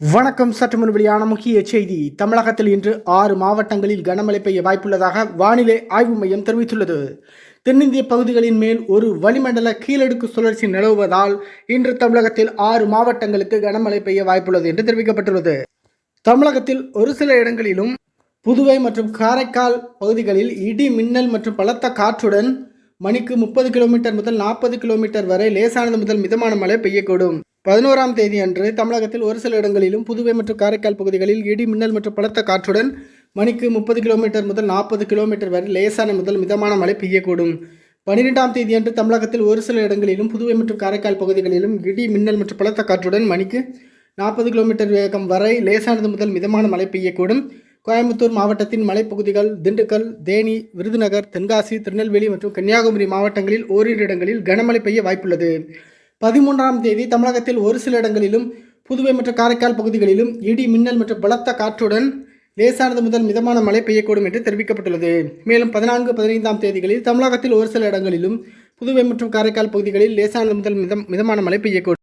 வணக்கம். சற்று முன் வெளியான முக்கிய செய்தி. தமிழகத்தில் இன்று ஆறு மாவட்டங்களில் கனமழை பெய்ய வாய்ப்புள்ளதாக வானிலை ஆய்வு மையம் தெரிவித்துள்ளது. தென்னிந்திய பகுதிகளின் மேல் ஒரு வளிமண்டல கீழடுக்கு சுழற்சி நிலவுவதால் இன்று தமிழகத்தில் ஆறு மாவட்டங்களுக்கு கனமழை பெய்ய வாய்ப்புள்ளது என்று தெரிவிக்கப்பட்டுள்ளது. தமிழகத்தில் ஒரு சில இடங்களிலும் புதுவை மற்றும் காரைக்கால் பகுதிகளில் இடி மின்னல் மற்றும் பலத்த காற்றுடன் மணிக்கு முப்பது கிலோமீட்டர் முதல் நாற்பது கிலோமீட்டர் வரை லேசானது முதல் மிதமான மழை பெய்யக்கூடும். பதினோராம் தேதி அன்று தமிழகத்தில் ஒரு சில இடங்களிலும் புதுவை மற்றும் காரைக்கால் பகுதிகளில் இடி மின்னல் மற்றும் பலத்த காற்றுடன் மணிக்கு முப்பது கிலோமீட்டர் முதல் நாற்பது கிலோமீட்டர் வரை லேசான முதல் மிதமான மழை பெய்யக்கூடும். பன்னிரெண்டாம் தேதி அன்று தமிழகத்தில் ஒரு சில இடங்களிலும் புதுவை மற்றும் காரைக்கால் பகுதிகளிலும் இடி மின்னல் மற்றும் பலத்த காற்றுடன் மணிக்கு நாற்பது கிலோமீட்டர் வேகம் வரை லேசானது முதல் மிதமான மழை பெய்யக்கூடும். கோயம்புத்தூர் மாவட்டத்தின் மலைப்பகுதிகள் திண்டுக்கல் தேனி விருதுநகர் தென்காசி திருநெல்வேலி மற்றும் கன்னியாகுமரி மாவட்டங்களில் ஓரிரு இடங்களில் கனமழை பெய்ய வாய்ப்புள்ளது. பதிமூன்றாம் தேதி தமிழகத்தில் ஒரு சில இடங்களிலும் புதுவை மற்றும் காரைக்கால் பகுதிகளிலும் இடி மின்னல் மற்றும் பலத்த காற்றுடன் லேசானது முதல் மிதமான மழை பெய்யக்கூடும் என்று தெரிவிக்கப்பட்டுள்ளது. மேலும் பதினான்கு பதினைந்தாம் தேதிகளில் தமிழகத்தில் ஒரு சில இடங்களிலும் புதுவை மற்றும் காரைக்கால் பகுதிகளில் லேசானது முதல் மிதம் மிதமான மழை பெய்யக்கூடும்.